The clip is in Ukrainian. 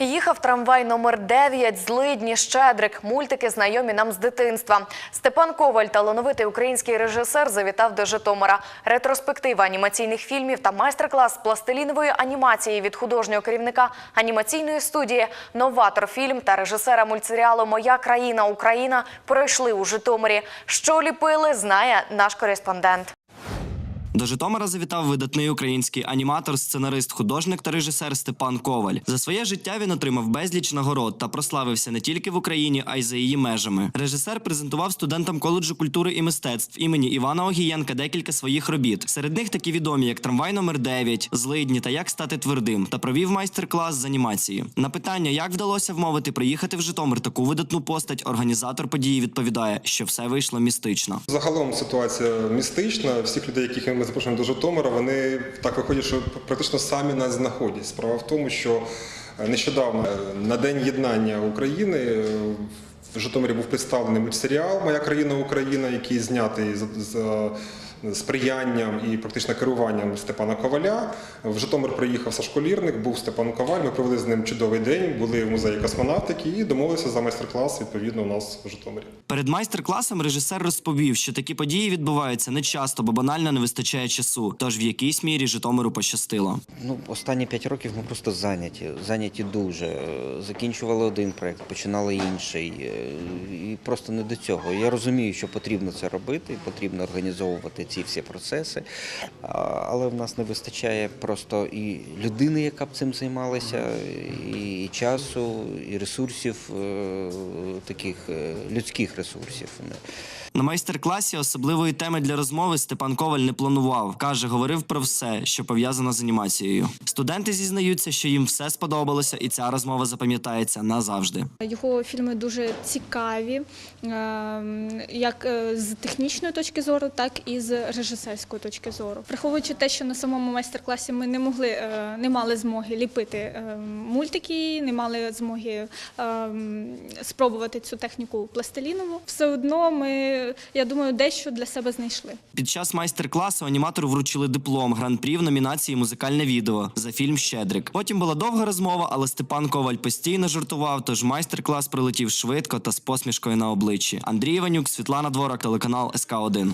Їхав трамвай номер 9 Злидні Щедрик. Мультики знайомі нам з дитинства. Степан Коваль, талановитий український режисер, завітав до Житомира. Ретроспектива анімаційних фільмів та майстер-клас пластилінової анімації від художнього керівника анімаційної студії Новатор фільм та режисера мультсеріалу Моя країна Україна пройшли у Житомирі. Що ліпили, знає наш кореспондент. До Житомира завітав видатний український аніматор, сценарист, художник та режисер Степан Коваль. За своє життя він отримав безліч нагород та прославився не тільки в Україні, а й за її межами. Режисер презентував студентам коледжу культури і мистецтв імені Івана Огієнка декілька своїх робіт. Серед них такі відомі, як трамвай номер 9 злидні та як стати твердим, та провів майстер-клас з анімації. На питання, як вдалося вмовити приїхати в Житомир таку видатну постать, організатор події відповідає, що все вийшло містично. Загалом ситуація містична. Всіх людей, яких ми запрошуємо до Житомира, вони так виходять, що практично самі нас знаходять. Справа в тому, що е, нещодавно е, на день єднання України е, в Житомирі був представлений мультсеріал Моя країна Україна, який знятий за, сприянням і практично керуванням Степана Коваля. В Житомир приїхав Сашко Лірник, був Степан Коваль. Ми провели з ним чудовий день, були в музеї космонавтики і домовилися за майстер-клас відповідно у нас в Житомирі. Перед майстер-класом режисер розповів, що такі події відбуваються не часто, бо банально не вистачає часу. Тож в якійсь мірі Житомиру пощастило. Ну, останні п'ять років ми просто зайняті, зайняті дуже. Закінчували один проект, починали інший. Е, І просто не до цього. Я розумію, що потрібно це робити, потрібно організовувати ці всі процеси. Але в нас не вистачає просто і людини, яка б цим займалася, і часу, і ресурсів, е, таких е, людських ресурсів. На майстер-класі особливої теми для розмови Степан Коваль не планував. каже, говорив про все, що пов'язано з анімацією. Студенти зізнаються, що їм все сподобалося, і ця розмова запам'ятається назавжди. Його фільми дуже цікаві, як е, з технічної точки зору, так і з режисерської точки зору. Враховуючи те, що на самому майстер-класі ми не могли, е, не мали змоги ліпити е, мультики, не мали змоги ем, спробувати цю техніку пластилінову. Все одно ми, я думаю, дещо для себе знайшли. Під час майстер-класу аніматору вручили диплом гран-прі в номінації Музикальне відео за фільм Щедрик. Потім була довга розмова, але Степан Коваль постійно жартував. Тож майстер-клас пролетів швидко та з посмішкою на обличчі. Андрій Іванюк, Світлана Дворак, телеканал СК 1